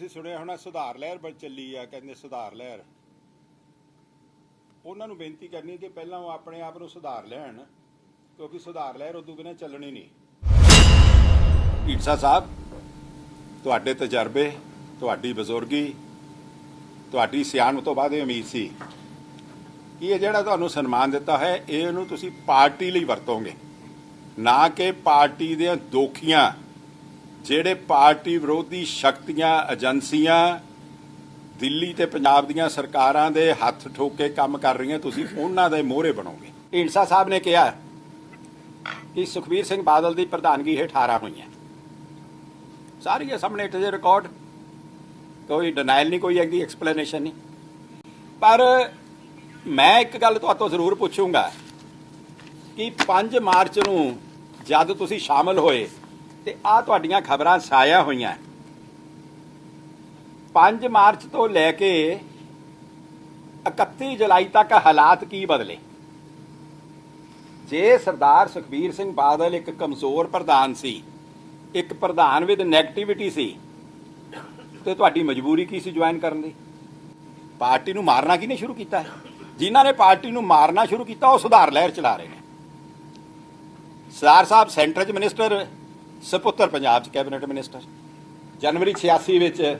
ਤੁਸੀਂ ਸੁਣਿਆ ਹੋਣਾ ਸੁਧਾਰ ਲਹਿਰ ਬਣ ਚੱਲੀ ਆ, ਕਹਿੰਦੇ ਸੁਧਾਰ ਲਹਿਰ। ਉਹਨਾਂ ਨੂੰ ਬੇਨਤੀ ਕਰਨੀ ਕਿ ਪਹਿਲਾਂ ਉਹ ਆਪਣੇ ਆਪ ਨੂੰ ਸੁਧਾਰ ਲੈਣ, ਕਿਉਂਕਿ ਸੁਧਾਰ ਲਹਿਰ ਉਦੋਂ ਬਿਨਾਂ ਚੱਲਣੀ ਨਹੀਂ। ਢੀਂਡਸਾ ਸਾਹਿਬ, ਤੁਹਾਡੇ ਤਜਰਬੇ, ਤੁਹਾਡੀ ਬਜ਼ੁਰਗੀ, ਤੁਹਾਡੀ ਸਿਆਣਪ ਤੋਂ ਬਾਅਦ ਇਹ ਉਮੀਦ ਸੀ ਕਿ ਇਹ ਜਿਹੜਾ ਤੁਹਾਨੂੰ ਸਨਮਾਨ ਦਿੱਤਾ ਹੈ, ਇਹ ਇਹਨੂੰ ਤੁਸੀਂ ਪਾਰਟੀ ਲਈ ਵਰਤੋਗੇ। ਨਾ ਕਿ ਪਾਰਟੀ ਦੀਆਂ ਦੋਖੀਆਂ ਜਿਹੜੇ ਪਾਰਟੀ ਵਿਰੋਧੀ ਸ਼ਕਤੀਆਂ, ਏਜੰਸੀਆਂ, ਦਿੱਲੀ ਤੇ ਪੰਜਾਬ ਦੀਆਂ ਸਰਕਾਰਾਂ ਦੇ ਹੱਥ ਠੋਕ ਕੇ ਕੰਮ ਕਰ ਰਹੀਆਂ, ਤੁਸੀਂ ਉਹਨਾਂ ਦੇ ਮੋਹਰੇ ਬਣੋਗੇ। ਢੀਂਡਸਾ ਸਾਹਿਬ ਨੇ ਕਿਹਾ ਕਿ ਸੁਖਬੀਰ ਸਿੰਘ ਬਾਦਲ ਦੀ ਪ੍ਰਧਾਨਗੀ ਹੇਠ 18 ਹੋਈਆਂ। ਸਾਰੀਆਂ ਸਾਹਮਣੇ ਤੇ ਰਿਕਾਰਡ ਕੋਈ ਡਿਨਾਈਲ ਨਹੀਂ, ਕੋਈ ਇਹਦੀ ਐਕਸਪਲੇਨੇਸ਼ਨ ਨਹੀਂ। ਪਰ ਮੈਂ ਇੱਕ ਗੱਲ ਤੁਹਾਤੋਂ ਜ਼ਰੂਰ ਪੁੱਛੂੰਗਾ ਕਿ 5 ਮਾਰਚ ਨੂੰ ਜਦ ਤੁਸੀਂ ਸ਼ਾਮਲ ਹੋਏ ਤੇ ਆ ਤੁਹਾਡੀਆਂ ਖਬਰਾਂ ਸਾਇਆ ਹੋਈਆਂ। 5 ਮਾਰਚ ਤੋਂ ਲੈ ਕੇ 31 ਜੁਲਾਈ ਤੱਕ ਹਾਲਾਤ ਕੀ ਬਦਲੇ? ਜੇ ਸਰਦਾਰ ਸੁਖਬੀਰ ਸਿੰਘ ਬਾਦਲ ਇੱਕ ਕਮਜ਼ੋਰ ਪ੍ਰਧਾਨ ਸੀ, ਇੱਕ ਪ੍ਰਧਾਨ ਵਿਦ ਨੈਗੇਟਿਵਿਟੀ ਸੀ, ਤੇ ਤੁਹਾਡੀ ਮਜਬੂਰੀ ਕੀ ਸੀ ਜੁਆਇਨ ਕਰਨ ਦੀ? ਪਾਰਟੀ ਨੂੰ ਮਾਰਨਾ ਕਿਹਨੇ ਸ਼ੁਰੂ ਕੀਤਾ ਹੈ? ਜਿਨ੍ਹਾਂ ਨੇ ਪਾਰਟੀ ਨੂੰ ਮਾਰਨਾ ਸ਼ੁਰੂ ਕੀਤਾ, ਉਹ ਸੁਧਾਰ ਲਹਿਰ ਚਲਾ ਰਹੇ ਨੇ। ਸਰਦਾਰ ਸਾਹਿਬ, ਸੈਂਟਰ 'ਚ ਮਿਨਿਸਟਰ ਸਪੁੱਤਰ ਪੰਜਾਬ 'ਚ ਕੈਬਨਿਟ ਮਿਨਿਸਟਰ। ਜਨਵਰੀ 86 ਵਿੱਚ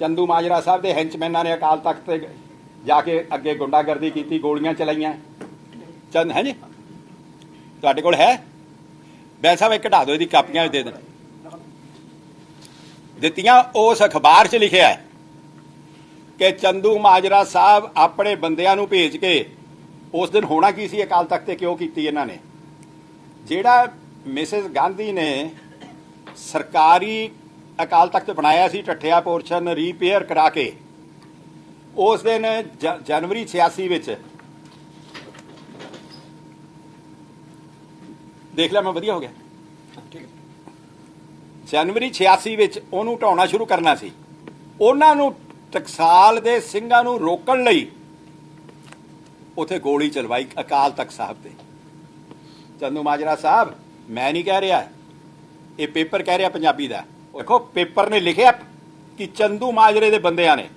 ਚੰਦੂ ਮਾਜਰਾ ਸਾਹਿਬ ਦੇ ਹੈਂਚਮੈਨਾਂ ਨੇ ਅਕਾਲ ਤਖਤ ਤੇ ਜਾ ਕੇ ਅੱਗੇ ਗੁੰਡਾਗਰਦੀ ਕੀਤੀ, ਗੋਲੀਆਂ ਚਲਾਈਆਂ। ਚੰਦ, ਹੈ ਜੀ? ਤੁਹਾਡੇ ਕੋਲ ਹੈ? ਬੈਲ ਸਾਹਿਬ ਇਹ ਕਢਾ ਦਿਓ, ਇਹਦੀ ਕਾਪੀਆਂ ਦੇ ਦੇਣ। ਦਿੱਤੀਆਂ, ਉਸ ਅਖਬਾਰ 'ਚ ਲਿਖਿਆ ਹੈ ਕਿ ਚੰਦੂ ਮਾਜਰਾ ਸਾਹਿਬ ਆਪਣੇ ਬੰਦਿਆਂ ਨੂੰ ਭੇਜ ਕੇ ਉਸ ਦਿਨ ਹੋਣਾ ਕੀ ਸੀ ਅਕਾਲ ਤਖਤ ਤੇ ਕਿਉਂ ਕੀਤੀ ਇਹਨਾਂ ਨੇ? ਜਿਹੜਾ ਮਿਸਿਸ ਗਾਂਧੀ ਨੇ ਸਰਕਾਰੀ ਅਕਾਲ ਤਖਤ ਬਣਾਇਆ ਸੀ ਠੱਠਿਆ ਪੋਰਸ਼ਨ ਰੀਪੇਅਰ ਕਰਾ ਕੇ। ਉਸ ਦਿਨ ਜਨਵਰੀ 86 ਵਿੱਚ ਦੇਖ ਲਿਆ ਮੈਂ ਵਧੀਆ ਹੋ ਗਿਆ। ਜਨਵਰੀ 86 ਵਿੱਚ ਉਹਨੂੰ ਢਾਉਣਾ ਸ਼ੁਰੂ ਕਰਨਾ ਸੀ। ਉਹਨਾਂ ਨੂੰ ਟਕਸਾਲ ਦੇ ਸਿੰਘਾਂ ਨੂੰ ਰੋਕਣ ਲਈ ਉਥੇ ਗੋਲੀ ਚਲਵਾਈ ਅਕਾਲ ਤਖਤ ਸਾਹਿਬ ਤੇ। ਚੰਦੂ ਮਾਜਰਾ ਸਾਹਿਬ ਮੈਂ ਨਹੀਂ ਕਹਿ ਰਿਹਾ। ਇਹ ਪੇਪਰ ਕਹਿ ਰਿਹਾ ਪੰਜਾਬੀ ਦਾ। ਦੇਖੋ, ਪੇਪਰ ਨੇ ਲਿਖਿਆ ਕਿ ਚੰਦੂ ਮਾਜਰੇ ਦੇ ਬੰਦਿਆਂ ਨੇ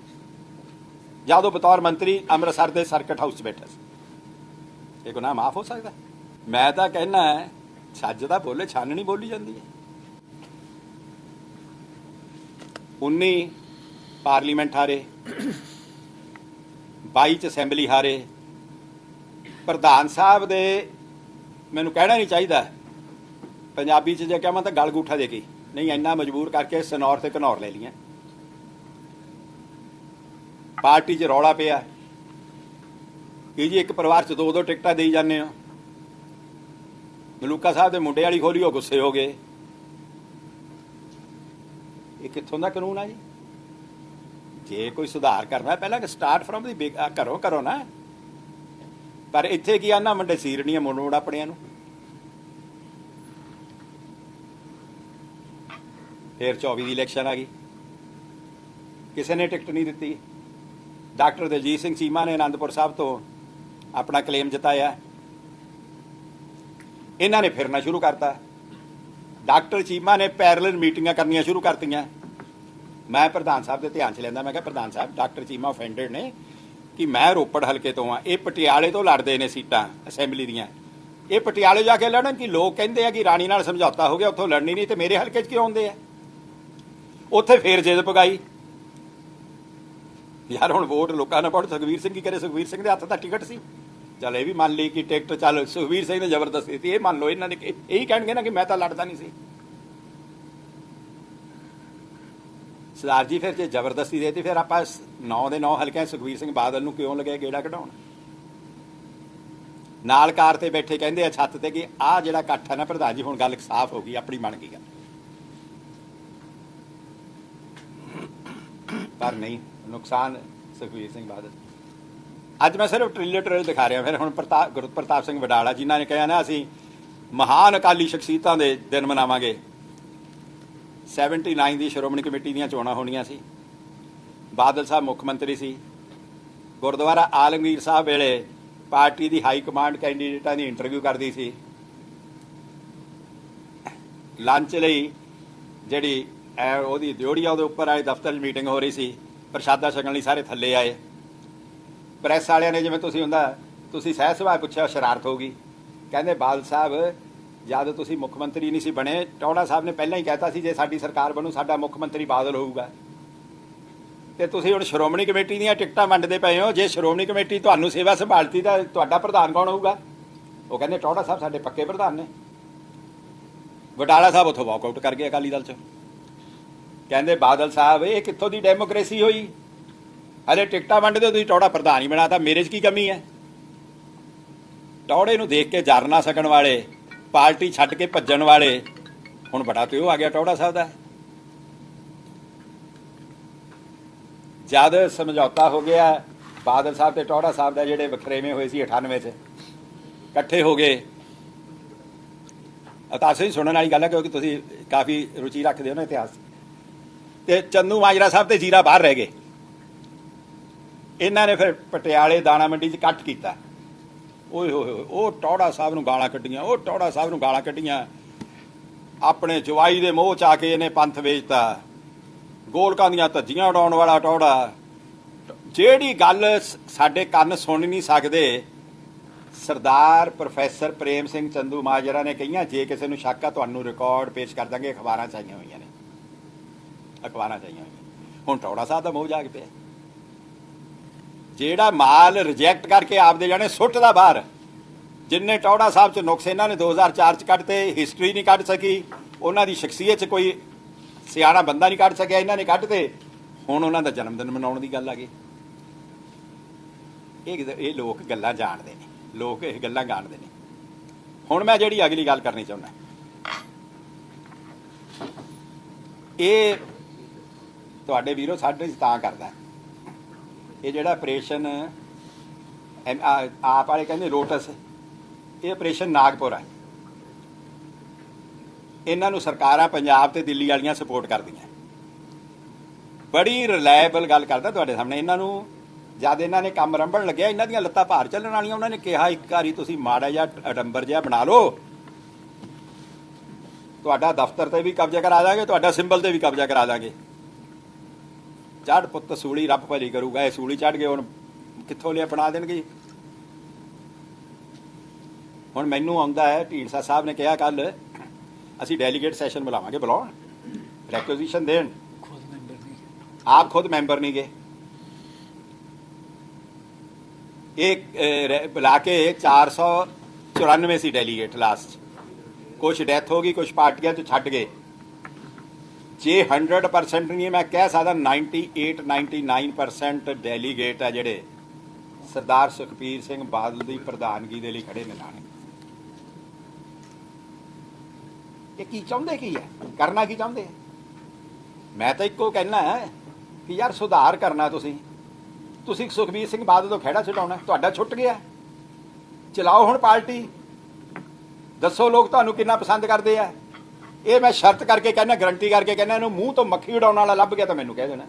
ਜਦੋਂ ਬਤੌਰ ਮੰਤਰੀ ਅੰਮ੍ਰਿਤਸਰ ਦੇ ਸਰਕਟ ਹਾਊਸ 'ਚ ਬੈਠਾ ਸੀ। ਇਹ ਗੁਨਾਹ ਮਾਫ ਹੋ ਸਕਦਾ ਮੈਂ ਤਾਂ ਕਹਿਣਾ ਛੱਜ ਦਾ ਬੋਲੇ, ਛਾਨਣੀ ਬੋਲੀ ਜਾਂਦੀ ਹੈ। 19 ਪਾਰਲੀਮੈਂਟ ਹਾਰੇ 22 ਚ ਅਸੈਂਬਲੀ ਹਾਰੇ। ਪ੍ਰਧਾਨ ਸਾਹਿਬ ਦੇ ਮੈਨੂੰ ਕਹਿਣਾ ਨਹੀਂ ਚਾਹੀਦਾ। ਪੰਜਾਬੀ ਚ ਜੇ ਕਹਾਂ ਤਾਂ ਗਲ ਗੂਠਾ ਦੇ ਕੇ। ਨਹੀਂ ਇੰਨਾ ਮਜਬੂਰ ਕਰਕੇ ਸਨੌਰ ਤੇ ਘਨੌਰ ਲੈ ਲੀਆਂ ਪਾਰਟੀ 'ਚ ਰੌਲਾ ਪਿਆ। ਕਿ ਜੀ ਇੱਕ ਪਰਿਵਾਰ 'ਚ ਦੋ ਦੋ ਟਿਕਟਾਂ ਦੇਈ ਜਾਂਦੇ ਹੋ। ਮਲੂਕਾ ਸਾਹਿਬ ਦੇ ਮੁੰਡੇ ਵਾਲੀ ਖੋਲੀ ਉਹ ਗੁੱਸੇ ਹੋ ਗਏ। ਇਹ ਕਿੱਥੋਂ ਦਾ ਕਾਨੂੰਨ ਆ ਜੀ? ਜੇ ਕੋਈ ਸੁਧਾਰ ਕਰਨਾ ਹੈ, ਪਹਿਲਾਂ ਕਿ ਸਟਾਰਟ ਫਰਮ ਦੀ ਕਰੋ ਕਰੋ ਨਾ। ਪਰ ਇੱਥੇ ਕੀ ਆ ਨਾ ਮੰਡੇ ਸੀਰਣੀਆਂ ਮੁੰਡ ਮੁੰਡ ਆਪਣਿਆਂ ਨੂੰ। ਫਿਰ 24 ਦੀ ਇਲੈਕਸ਼ਨ ਆ ਗਈ। ਕਿਸੇ ਨੇ ਟਿਕਟ ਨਹੀਂ ਦਿੱਤੀ। ਡਾਕਟਰ ਦਲਜੀਤ ਸਿੰਘ ਚੀਮਾ ਨੇ ਆਨੰਦਪੁਰ ਸਾਹਿਬ ਤੋਂ ਆਪਣਾ ਕਲੇਮ ਜਤਾਇਆ। ਇਹਨਾਂ ਨੇ ਫਿਰਨਾ ਸ਼ੁਰੂ ਕਰਤਾ। ਡਾਕਟਰ ਚੀਮਾ ਨੇ ਪੈਰਲਲ ਮੀਟਿੰਗਾਂ ਕਰਨੀਆਂ ਸ਼ੁਰੂ ਕਰਤੀਆਂ। ਮੈਂ ਪ੍ਰਧਾਨ ਸਾਹਿਬ ਦੇ ਧਿਆਨ ਚ ਲੈਂਦਾ, ਮੈਂ ਕਿਹਾ, ਪ੍ਰਧਾਨ ਸਾਹਿਬ, ਡਾਕਟਰ ਚੀਮਾ ਅਫੈਂਡਡ ਨੇ ਕਿ ਮੈਂ ਰੋਪੜ ਹਲਕੇ ਤੋਂ ਆ ਇਹ ਪਟਿਆਲੇ ਤੋਂ ਲੜਦੇ ਨੇ ਸੀਟਾਂ ਅਸੈਂਬਲੀ ਦੀਆਂ। ਇਹ ਪਟਿਆਲੇ ਜਾ ਕੇ ਲੜਨ ਕਿ ਲੋਕ ਕਹਿੰਦੇ ਆ ਕਿ ਰਾਣੀ ਨਾਲ ਸਮਝੌਤਾ ਹੋ ਗਿਆ, ਉੱਥੋਂ ਲੜਨੀ ਨਹੀਂ ਤੇ ਮੇਰੇ ਹਲਕੇ 'ਚ ਕਿਉਂ ਆਉਂਦੇ ਆ? ਉੱਥੇ ਫੇਰ ਜੇਦ ਪਗਾਈ। ਯਾਰ, ਹੁਣ ਵੋਟ ਲੋਕਾਂ ਨੇ ਪਾਉਣ, ਸੁਖਵੀਰ ਸਿੰਘ ਕੀ ਕਰੇ? ਸੁਖਵੀਰ ਸਿੰਘ ਦੇ ਹੱਥ ਦਾ ਟਿਕਟ ਸੀ। ਚੱਲ ਇਹ ਵੀ ਮੰਨ ਲਈ ਕਿ ਟਿਕਟ ਚੱਲ, ਸੁਖਵੀਰ ਸਿੰਘ ਨੇ ਜ਼ਬਰਦਸਤੀ ਦਿੱਤੀ, ਇਹ ਮੰਨ ਲਓ ਇਹਨਾਂ ਨੇ ਇਹੀ ਕਹਿਣਗੇ ਨਾ ਕਿ ਮੈਂ ਤਾਂ ਲੜਦਾ ਨਹੀਂ ਸੀ। ਸਰਦਾਰ ਜੀ ਫਿਰ ਜੇ ਜ਼ਬਰਦਸਤੀ ਦੇਤੀ, ਫਿਰ ਆਪਾਂ 9 ਦੇ 9 ਹਲਕਿਆਂ 'ਚ ਸੁਖਵੀਰ ਸਿੰਘ ਬਾਦਲ ਨੂੰ ਕਿਉਂ ਲੱਗਿਆ ਗੇੜਾ ਕਢਾਉਣ? ਨਾਲ ਕਾਰ ਤੇ ਬੈਠੇ ਕਹਿੰਦੇ ਆ ਛੱਤ ਤੇ ਕਿ ਆਹ ਜਿਹੜਾ ਇਕੱਠ ਹੈ ਨਾ ਪ੍ਰਧਾਨ ਜੀ, ਹੁਣ ਗੱਲ ਸਾਫ਼ ਹੋ ਗਈ, ਆਪਣੀ ਬਣ ਗਈ ਗੱਲ ਪਰ ਨਹੀਂ, ਨੁਕਸਾਨ ਸੁਖਵੀਰ ਸਿੰਘ ਬਾਦਲ। ਅੱਜ ਮੈਂ ਸਿਰਫ ਟ੍ਰਿਲਰ ਟ੍ਰਿਲਰ ਦਿਖਾ ਰਿਹਾ, ਫਿਰ ਹੁਣ ਪ੍ਰਤਾਪ ਗੁਰੂ ਪ੍ਰਤਾਪ ਸਿੰਘ ਵਡਾਲਾ ਜਿਨ੍ਹਾਂ ਨੇ ਕਿਹਾ ਨਾ, ਅਸੀਂ ਮਹਾਨ ਅਕਾਲੀ ਸ਼ਖਸੀਅਤਾਂ ਦੇ ਦਿਨ ਮਨਾਵਾਂਗੇ। 79 ਦੀ ਸ਼੍ਰੋਮਣੀ ਕਮੇਟੀ ਦੀਆਂ ਚੋਣਾਂ ਹੋਣੀਆਂ ਸੀ। ਬਾਦਲ ਸਾਹਿਬ ਮੁੱਖ ਮੰਤਰੀ ਸੀ। ਗੁਰਦੁਆਰਾ ਆਲਮਗੀਰ ਸਾਹਿਬ ਵੇਲੇ ਪਾਰਟੀ ਦੀ ਹਾਈ ਕਮਾਂਡ ਕੈਂਡੀਡੇਟਾਂ ਦੀ ਇੰਟਰਵਿਊ ਕਰਦੀ ਸੀ। ਲੰਚ ਲਈ ਜਿਹੜੀ ਐ ਉਹਦੀ ਦਿਉੜੀਆ ਉਹਦੇ ਉੱਪਰ ਆਏ, ਦਫ਼ਤਰ 'ਚ ਮੀਟਿੰਗ ਹੋ ਰਹੀ ਸੀ, ਪ੍ਰਸ਼ਾਦਾ ਛਕਣ ਲਈ ਸਾਰੇ ਥੱਲੇ ਆਏ। ਪ੍ਰੈਸ ਵਾਲਿਆਂ ਨੇ ਜਿਵੇਂ ਤੁਸੀਂ ਹੁੰਦਾ, ਤੁਸੀਂ ਸਹਿ ਸੁਭਾਅ ਪੁੱਛਿਆ, ਸ਼ਰਾਰਤ ਹੋ ਗਈ। ਕਹਿੰਦੇ, ਬਾਦਲ ਸਾਹਿਬ, ਜਦ ਤੁਸੀਂ ਮੁੱਖ ਮੰਤਰੀ ਨਹੀਂ ਸੀ ਬਣੇ ਟੌੜਾ ਸਾਹਿਬ ਨੇ ਪਹਿਲਾਂ ਹੀ ਕਹਿਤਾ ਸੀ, ਜੇ ਸਾਡੀ ਸਰਕਾਰ ਬਣੂ, ਸਾਡਾ ਮੁੱਖ ਮੰਤਰੀ ਬਾਦਲ ਹੋਊਗਾ। ਤੇ ਤੁਸੀਂ ਹੁਣ ਸ਼੍ਰੋਮਣੀ ਕਮੇਟੀ ਦੀਆਂ ਟਿਕਟਾਂ ਵੰਡਦੇ ਪਏ ਹੋ, ਜੇ ਸ਼੍ਰੋਮਣੀ ਕਮੇਟੀ ਤੁਹਾਨੂੰ ਸੇਵਾ ਸੰਭਾਲਤੀ ਤਾਂ ਤੁਹਾਡਾ ਪ੍ਰਧਾਨ ਕੌਣ ਹੋਊਗਾ? ਉਹ ਕਹਿੰਦੇ ਟੌੜਾ ਸਾਹਿਬ ਸਾਡੇ ਪੱਕੇ ਪ੍ਰਧਾਨ ਨੇ। ਵਡਾਲਾ ਸਾਹਿਬ ਉਥੋਂ ਵਾਕਆਊਟ ਕਰ ਗਏ ਅਕਾਲੀ ਦਲ ਚ। ਕਹਿੰਦੇ ਬਾਦਲ ਸਾਹਿਬ, ਇਹ ਕਿੱਥੋਂ ਦੀ ਡੈਮੋਕ੍ਰੇਸੀ ਹੋਈ? ਹਲੇ ਟਿਕਟਾਂ ਵੰਡਦੇ ਹੋ ਤੁਸੀਂ ਟੌੜਾ ਪ੍ਰਧਾਨ ਹੀ ਬਣਾਤਾ ਮੇਰੇ 'ਚ ਕੀ ਕਮੀ ਹੈ? ਟੌੜੇ ਨੂੰ ਦੇਖ ਕੇ ਜਰ ਨਾ ਸਕਣ ਵਾਲੇ, ਪਾਰਟੀ ਛੱਡ ਕੇ ਭੱਜਣ ਵਾਲੇ, ਹੁਣ ਬੜਾ ਤੇ ਉਹ ਆ ਗਿਆ ਟੌੜਾ ਸਾਹਿਬ ਦਾ। ਜਦ ਸਮਝੌਤਾ ਹੋ ਗਿਆ, ਬਾਦਲ ਸਾਹਿਬ ਤੇ ਟੌੜਾ ਸਾਹਿਬ ਦਾ ਜਿਹੜੇ ਵਖਰੇਵੇਂ ਹੋਏ ਸੀ 98 ਚ, ਇਕੱਠੇ ਹੋ ਗਏ। ਇਤਿਹਾਸ ਸੁਣਨ ਵਾਲੀ ਗੱਲ ਹੈ ਕਿਉਂਕਿ ਤੁਸੀਂ ਕਾਫੀ ਰੁਚੀ ਰੱਖਦੇ ਹੋ ਨਾ ਇਤਿਹਾਸ ਤੇ ਚੰਦੂ ਮਾਜਰਾ ਸਾਹਿਬ ਤੇ ਜੀਰਾ ਬਾਹਰ ਰਹਿ ਗਏ। ਇਹਨਾਂ ਨੇ ਫਿਰ ਪਟਿਆਲੇ ਦਾਣਾ ਮੰਡੀ 'ਚ ਕੱਟ ਕੀਤਾ। ਓਏ ਹੋਏ ਹੋਏ, ਉਹ ਟੌੜਾ ਸਾਹਿਬ ਨੂੰ ਗਾਲਾਂ ਕੱਢੀਆਂ, ਉਹ ਟੌੜਾ ਸਾਹਿਬ ਨੂੰ ਗਾਲਾਂ ਕੱਢੀਆਂ। ਆਪਣੇ ਜਵਾਈ ਦੇ ਮੋਹ ਚ ਆ ਕੇ ਇਹਨੇ ਪੰਥ ਵੇਚਤਾ। ਗੋਲਕਾਂ ਦੀਆਂ ਧੱਜੀਆਂ ਉਡਾਉਣ ਵਾਲਾ ਟੌੜਾ। ਜਿਹੜੀ ਗੱਲ ਸਾਡੇ ਕੰਨ ਸੁਣ ਨਹੀਂ ਸਕਦੇ, ਸਰਦਾਰ ਪ੍ਰੋਫੈਸਰ ਪ੍ਰੇਮ ਸਿੰਘ ਚੰਦੂ ਮਾਜਰਾ ਨੇ ਕਹੀਆਂ, ਜੇ ਕਿਸੇ ਨੂੰ ਸ਼ੱਕ ਆ, ਤੁਹਾਨੂੰ ਰਿਕਾਰਡ ਪੇਸ਼ ਕਰ ਦਾਂਗੇ, ਅਖਬਾਰਾਂ ਚ ਆਈਆਂ ਹੋਈਆਂ ਨੇ। ਅਖਬਾਰਾਂ ਚਾਹੀਆਂ ਹੋਈਆਂ। ਹੁਣ ਟੌੜਾ ਸਾਹਿਬ ਦਾ ਮੋਹ ਜਾਗ ਪਿਆ। ਜਿਹੜਾ ਮਾਲ ਰਿਜੈਕਟ ਕਰਕੇ ਆਪਦੇ ਜਾਣੇ ਸੁੱਟਦਾ ਬਾਹਰ, ਜਿੰਨੇ ਟੌੜਾ ਸਾਹਿਬ ਚ ਨੁਕਸ ਇਹਨਾਂ ਨੇ 2004 ਚ ਕੱਢਤੇ ਹਿਸਟਰੀ ਨਹੀਂ ਕੱਢ ਸਕੀ, ਉਹਨਾਂ ਦੀ ਸ਼ਖਸੀਅਤ ਚ ਕੋਈ ਸਿਆਣਾ ਬੰਦਾ ਨਹੀਂ ਕੱਢ ਸਕਿਆ, ਇਹਨਾਂ ਨੇ ਕੱਢਤੇ। ਹੁਣ ਉਹਨਾਂ ਦਾ ਜਨਮ ਦਿਨ ਮਨਾਉਣ ਦੀ ਗੱਲ ਆ ਗਈ। ਇਹ ਇਹ ਲੋਕ ਗੱਲਾਂ ਜਾਣਦੇ ਨੇ। ਲੋਕ ਇਹ ਗੱਲਾਂ ਜਾਣਦੇ ਨੇ। ਹੁਣ ਮੈਂ ਜਿਹੜੀ ਅਗਲੀ ਗੱਲ ਕਰਨੀ ਚਾਹੁੰਦਾ। ਇਹ ਤੁਹਾਡੇ ਵੀਰੋ ਸਾਡੇ 'ਚ ਤਾਂ ਕਰਦਾ। ਇਹ ਜਿਹੜਾ ਆਪਰੇਸ਼ਨ ਆਪ ਵਾਲੇ ਕਹਿੰਦੇ ਲੋਟਸ ਇਹ ਆਪਰੇਸ਼ਨ ਨਾਗਪੁਰ ਹੈ ਇਹਨਾਂ ਨੂੰ ਸਰਕਾਰਾਂ ਪੰਜਾਬ ਤੇ ਦਿੱਲੀ ਵਾਲੀਆਂ ਸਪੋਰਟ ਕਰਦੀਆਂ। ਬੜੀ ਰਿਲਾਇਬਲ ਗੱਲ ਕਰਦਾ ਤੁਹਾਡੇ ਸਾਹਮਣੇ। ਇਹਨਾਂ ਨੂੰ ਜਦ ਇਹਨਾਂ ਨੇ ਕੰਮ ਰੰਭਣ ਲੱਗਿਆ, ਇਹਨਾਂ ਦੀਆਂ ਲੱਤਾਂ ਭਾਰ ਚੱਲਣ ਵਾਲੀਆਂ, ਉਹਨਾਂ ਨੇ ਕਿਹਾ, ਇੱਕ ਵਾਰੀ ਤੁਸੀਂ ਮਾੜਾ ਜਿਹਾ ਅਡੰਬਰ ਜਿਹਾ ਬਣਾ ਲਓ। ਤੁਹਾਡਾ ਦਫ਼ਤਰ ਤੇ ਵੀ ਕਬਜ਼ਾ ਕਰਾ ਦਾਂਗੇ, ਤੁਹਾਡਾ ਸਿੰਬਲ ਤੇ ਵੀ ਕਬਜ਼ਾ ਕਰਾ ਦਾਂਗੇ। ਚੜ ਪੁੱਤ ਸੂਲੀ ਰੱਬ ਭਲੀ ਕਰੂਗਾ ਇਹ ਸੂਲੀ ਚੜ ਗਏ ਹੁਣ ਕਿੱਥੋਂ ਲਿਆ ਬਣਾ ਦੇਣਗੇ? ਹੁਣ ਮੈਨੂੰ ਆਉਂਦਾ ਹੈ ਢੀਂਡਸਾ ਸਾਹਿਬ ਨੇ ਕਿਹਾ ਕੱਲ ਅਸੀਂ ਡੈਲੀਗੇਟ ਸੈਸ਼ਨ ਬੁਲਾਵਾਂਗੇ ਬੁਲਾਉਣ ਰੈਕੁਜੀਸ਼ਨ ਦੇਣ। ਆਪ ਖੁਦ ਮੈਂਬਰ ਨਹੀਂ ਗਏ ਰਹਿ- ਬੁਲਾ ਕੇ 494 ਸੀ ਡੈਲੀਗੇਟ ਲਾਸਟ ਕੁਝ ਡੈਥ ਹੋ ਗਈ ਕੁਝ ਪਾਰਟੀਆਂ ਚ ਛੱਡ ਗਏ। ਜੇ 100% ਨਹੀਂ ਹੈ, ਮੈਂ ਕਹਿ ਸਕਦਾ 98 99% ਡੈਲੀਗੇਟ ਆ ਜਿਹੜੇ ਸਰਦਾਰ ਸੁਖਬੀਰ ਸਿੰਘ ਬਾਦਲ ਦੀ ਪ੍ਰਧਾਨਗੀ ਦੇ ਲਈ ਖੜੇ ਨੇ ਨਾਲ। ਇਹ ਕੀ ਚਾਹੁੰਦੇ ਕੀ ਹੈ? ਕਰਨਾ ਕੀ ਚਾਹੁੰਦੇ? ਮੈਂ ਤਾਂ ਇੱਕੋ ਕਹਿਣਾ ਹੈ ਕਿ ਯਾਰ ਸੁਧਾਰ ਕਰਨਾ ਤੁਸੀਂ। ਤੁਸੀਂ ਸੁਖਬੀਰ ਸਿੰਘ ਬਾਦਲ ਤੋਂ ਖਹਿੜਾ ਛਡਾਉਣਾ ਤੁਹਾਡਾ ਛੁੱਟ ਗਿਆ ਚਲਾਓ ਹੁਣ ਪਾਰਟੀ। ਦੱਸੋ ਲੋਕ ਤੁਹਾਨੂੰ ਕਿੰਨਾ ਪਸੰਦ ਕਰਦੇ ਆ। ਇਹ ਮੈਂ ਸ਼ਰਤ ਕਰਕੇ ਕਹਿੰਦਾ ਗਰੰਟੀ ਕਰਕੇ ਕਹਿੰਦਾ, ਇਹਨੂੰ ਮੂੰਹ ਤੋਂ ਮੱਖੀ ਉਡਾਉਣ ਵਾਲਾ ਲੱਭ ਗਿਆ ਤਾਂ ਮੈਨੂੰ ਕਹਿ ਦੇਣਾ।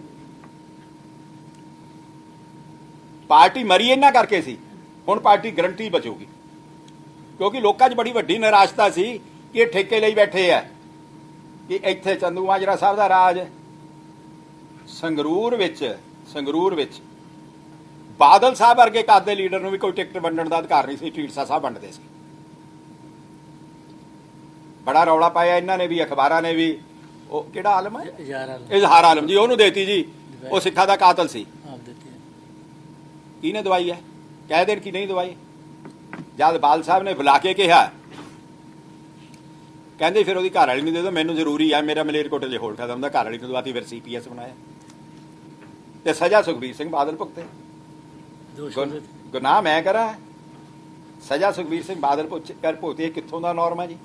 ਪਾਰਟੀ ਮਰੀ ਇਹਨਾਂ ਕਰਕੇ ਸੀ, ਹੁਣ ਪਾਰਟੀ ਗਰੰਟੀ ਬਚੂਗੀ। ਕਿਉਂਕਿ ਲੋਕਾਂ 'ਚ ਬੜੀ ਵੱਡੀ ਨਿਰਾਸ਼ਤਾ ਸੀ ਕਿ ਇਹ ਠੇਕੇ ਲਈ ਬੈਠੇ ਆ, ਕਿ ਇੱਥੇ ਚੰਦੂ ਮਾਜਰਾ ਸਾਹਿਬ ਦਾ ਰਾਜ ਸੰਗਰੂਰ ਵਿੱਚ ਸੰਗਰੂਰ ਵਿੱਚ ਬਾਦਲ ਸਾਹਿਬ ਵਰਗੇ ਕਾਦੇ ਲੀਡਰ ਨੂੰ ਵੀ ਕੋਈ ਟਿਕਟ ਵੰਡਣ ਦਾ ਅਧਿਕਾਰ ਨਹੀਂ ਸੀ, ਢੀਂਡਸਾ ਸਾਹਿਬ ਵੰਡਦੇ ਸੀ। ਬੜਾ ਰੌਲਾ ਪਾਇਆ ਇਹਨਾਂ ਨੇ ਵੀ ਅਖਬਾਰਾਂ ਨੇ ਵੀ। ਉਹ ਕਿਹੜਾ ਆਲਮ ਹੈ? ਯਾਰ ਆਲ ਇਜ਼ਹਾਰ ਆਲਮ ਜੀ ਉਹਨੂੰ ਦੇਤੀ ਜੀ। ਉਹ ਸਿੱਖਾਂ ਦਾ ਕਾਤਲ ਸੀ। ਆਪ ਦਿੱਤੇ। ਕਿਹਨੇ ਦਵਾਈ ਹੈ? ਕਹਿ ਦੇਣ ਕਿ ਨਹੀਂ ਦਵਾਈ? ਜਦ ਬਾਲ ਸਾਹਿਬ ਨੇ ਬੁਲਾ ਕੇ ਕਿਹਾ ਕਹਿੰਦੇ ਫਿਰ ਉਹਦੀ ਘਰ ਵਾਲੀ ਨੂੰ ਦੇ ਦਿਓ ਮੈਨੂੰ ਜ਼ਰੂਰੀ ਹੈ ਮੇਰਾ ਮਲੇਰਕੋਟੇ ਜੇ ਹੋਲਡ ਕਰਦਾ ਹੁੰਦਾ ਘਰ ਵਾਲੀ ਨੂੰ ਦਵਾਤੀ ਫਿਰ ਸੀਪੀਐਸ ਬਣਾਇਆ। ਤੇ ਸਜ਼ਾ ਸੁਖਬੀਰ ਸਿੰਘ ਬਾਦਲ ਭੁਗਤੇ। ਗੁਨਾਹ ਮੈਂ ਕਰਾਂ? ਸਜ਼ਾ ਸੁਖਬੀਰ ਸਿੰਘ ਬਾਦਲ ਭੁਗਤੇ ਕਿੱਥੋਂ ਦਾ ਨੋਰਮ ਹੈ ਜੀ?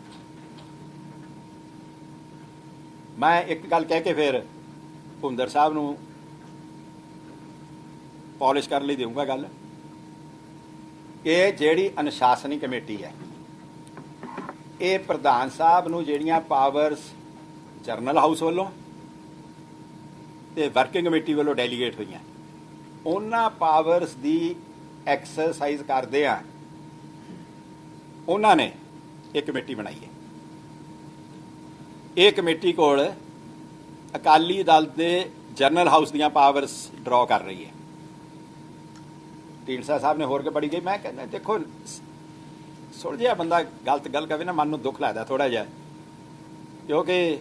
ਮੈਂ ਇੱਕ ਗੱਲ ਕਹਿ ਕੇ ਫਿਰ ਭੁੰਦਰ ਸਾਹਿਬ ਨੂੰ ਪਾਲਿਸ਼ ਕਰਨ ਲਈ ਦੇਵਾਂਗਾ ਗੱਲ। ਇਹ ਜਿਹੜੀ ਅਨੁਸ਼ਾਸਨੀ ਕਮੇਟੀ ਹੈ, ਇਹ ਪ੍ਰਧਾਨ ਸਾਹਿਬ ਨੂੰ ਜਿਹੜੀਆਂ ਪਾਵਰਸ ਜਰਨਲ ਹਾਊਸ ਵੱਲੋਂ ਤੇ ਵਰਕਿੰਗ ਕਮੇਟੀ ਵੱਲੋਂ ਡੈਲੀਗੇਟ ਹੋਈਆਂ, ਉਹਨਾਂ ਪਾਵਰਸ ਦੀ ਐਕਸਰਸਾਈਜ਼ ਕਰਦੇ ਆ, ਉਹਨਾਂ ਨੇ ਇੱਕ ਕਮੇਟੀ ਬਣਾਈ ਹੈ। ਇਹ ਕਮੇਟੀ ਕੋਲ ਅਕਾਲੀ ਦਲ ਦੇ ਜਨਰਲ ਹਾਊਸ ਦੀਆਂ ਪਾਵਰਸ ਡਰਾ ਕਰ ਰਹੀ ਹੈ। ਢੀਂਡਸਾ ਸਾਹਿਬ ਨੇ ਹੋਰ ਕੇ ਬੜੀ ਗਈ? ਮੈਂ ਕਹਿੰਦਾ ਦੇਖੋ ਸੁਣ ਜਿਹਾ ਬੰਦਾ ਗਲਤ ਗੱਲ ਕਵੇ ਨਾ ਮਨ ਨੂੰ ਦੁੱਖ ਲੱਗਦਾ ਥੋੜਾ ਜਿਹਾ। ਕਿਉਂਕਿ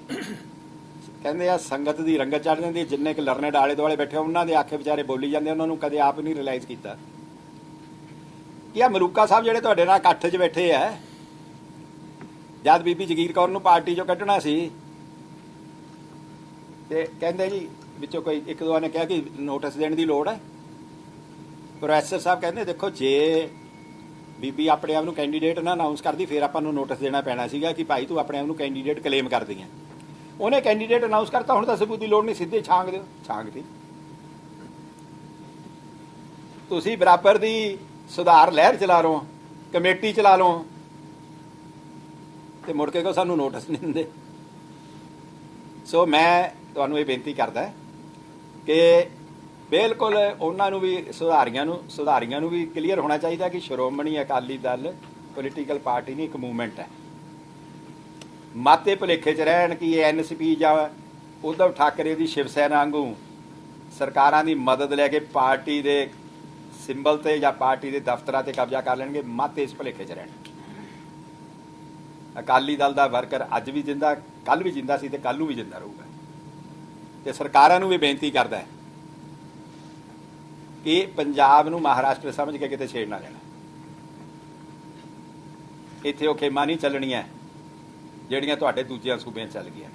ਕਹਿੰਦੇ ਆ ਸੰਗਤ ਦੀ ਰੰਗਤ ਚੜ ਜਾਂਦੀ ਹੈ, ਜਿੰਨੇ ਕਿ ਲਰਨੇ ਡਾਲੇ ਦੁਆਲੇ ਬੈਠੇ ਹੋਣ, ਉਹਨਾਂ ਦੇ ਆਖੇ ਵਿਚਾਰੇ ਬੋਲੀ ਜਾਂਦੇ ਉਹਨਾਂ ਨੂੰ ਕਦੇ ਆਪ ਨਹੀਂ ਰਿਅਲਾਈਜ਼ ਕੀਤਾ। ਕਿ ਆ ਮਲੂਕਾ ਸਾਹਿਬ ਜਿਹੜੇ ਤੁਹਾਡੇ ਨਾਲ ਇਕੱਠ 'ਚ ਬੈਠੇ ਆ? ਜਦ ਬੀਬੀ ਜਗੀਰ ਕੌਰ ਨੂੰ ਪਾਰਟੀ 'ਚੋਂ ਕੱਢਣਾ ਸੀ, ਤੇ ਕਹਿੰਦੇ ਜੀ, ਵਿੱਚੋਂ ਕੋਈ ਇੱਕ ਦੋ ਨੇ ਕਿਹਾ ਕਿ ਨੋਟਿਸ ਦੇਣ ਦੀ ਲੋੜ ਹੈ। ਪ੍ਰੋਫੈਸਰ ਸਾਹਿਬ ਕਹਿੰਦੇ, ਦੇਖੋ, ਜੇ ਬੀਬੀ ਆਪਣੇ ਆਪ ਨੂੰ ਕੈਂਡੀਡੇਟ ਨਾ ਅਨਾਉਂਸ ਕਰਦੀ, ਫਿਰ ਆਪਾਂ ਨੂੰ ਨੋਟਿਸ ਦੇਣਾ ਪੈਣਾ ਸੀਗਾ ਕਿ ਭਾਈ ਤੂੰ ਆਪਣੇ ਆਪ ਨੂੰ ਕੈਂਡੀਡੇਟ ਕਲੇਮ ਕਰਦੀ ਹੈ। ਉਹਨੇ ਕੈਂਡੀਡੇਟ ਅਨਾਉਂਸ ਕਰਤਾ, ਹੁਣ ਤਾਂ ਸਬੂਤ ਦੀ ਲੋੜ ਨਹੀਂ, ਸਿੱਧੇ ਛਾਂਗ ਦਿਓ। ਛਾਂਗ ਦੀ ਤੁਸੀਂ ਬਰਾਬਰ ਦੀ ਸੁਧਾਰ ਲਹਿਰ ਚਲਾ ਰਹੇ ਹੋ, ਕਮੇਟੀ ਚਲਾ ਲਓ ਤੇ ਮੁੜ ਕੇ ਕੋ ਸਾਨੂੰ ਨੋਟਿਸ ਨਹੀਂ ਦਿੰਦੇ? ਸੋ ਮੈਂ ਤੁਹਾਨੂੰ ਇਹ ਬੇਨਤੀ ਕਰਦਾ ਕਿ ਬਿਲਕੁਲ ਉਹਨਾਂ ਨੂੰ ਵੀ, ਸੁਧਾਰੀਆਂ ਨੂੰ ਸੁਧਾਰੀਆਂ ਨੂੰ ਵੀ ਕਲੀਅਰ ਹੋਣਾ ਚਾਹੀਦਾ ਕਿ ਸ਼੍ਰੋਮਣੀ ਅਕਾਲੀ ਦਲ ਪੋਲੀਟੀਕਲ ਪਾਰਟੀ ਨਹੀਂ, ਇੱਕ ਮੂਵਮੈਂਟ ਹੈ। ਮਾਤੇ ਭੁਲੇਖੇ 'ਚ ਰਹਿਣ ਕਿ ਇਹ ਐਨਸੀਪੀ ਜਾਂ ਉद्धਵ ਠਾਕਰੇ ਦੀ ਸ਼ਿਵ ਸੈਨਾ ਵਾਂਗੂ ਸਰਕਾਰਾਂ ਦੀ ਮਦਦ ਲੈ ਕੇ ਪਾਰਟੀ ਦੇ ਸਿੰਬਲ ਤੇ ਜਾਂ ਪਾਰਟੀ ਦੇ ਦਫ਼ਤਰਾਂ ਤੇ ਕਬਜ਼ਾ ਕਰ ਲੈਣਗੇ, ਮਾਤੇ ਇਸ ਭੁਲੇਖੇ 'ਚ ਰਹਿਣ। ਅਕਾਲੀ ਦਲ ਦਾ ਵਰਕਰ ਅੱਜ ਵੀ ਜਿੰਦਾ, ਕੱਲ ਵੀ ਜਿੰਦਾ ਸੀ ਤੇ ਕੱਲ ਨੂੰ ਵੀ ਜਿੰਦਾ ਰਹੂਗਾ। ਤੇ ਸਰਕਾਰਾਂ ਨੂੰ ਵੀ ਬੇਨਤੀ ਕਰਦਾ ਹੈ ਕਿ ਪੰਜਾਬ ਨੂੰ ਮਹਾਰਾਸ਼ਟਰ ਸਮਝ ਕੇ ਕਿਤੇ ਛੇੜ ਨਾ ਲੈਣਾ ਇੱਥੇ ਉਹ ਖੇਮਾਂ ਨਹੀਂ ਚੱਲਣੀਆਂ, ਜਿਹੜੀਆਂ ਤੁਹਾਡੇ ਦੂਜਿਆਂ ਸੂਬਿਆਂ ਚੱਲ ਗਈਆਂ।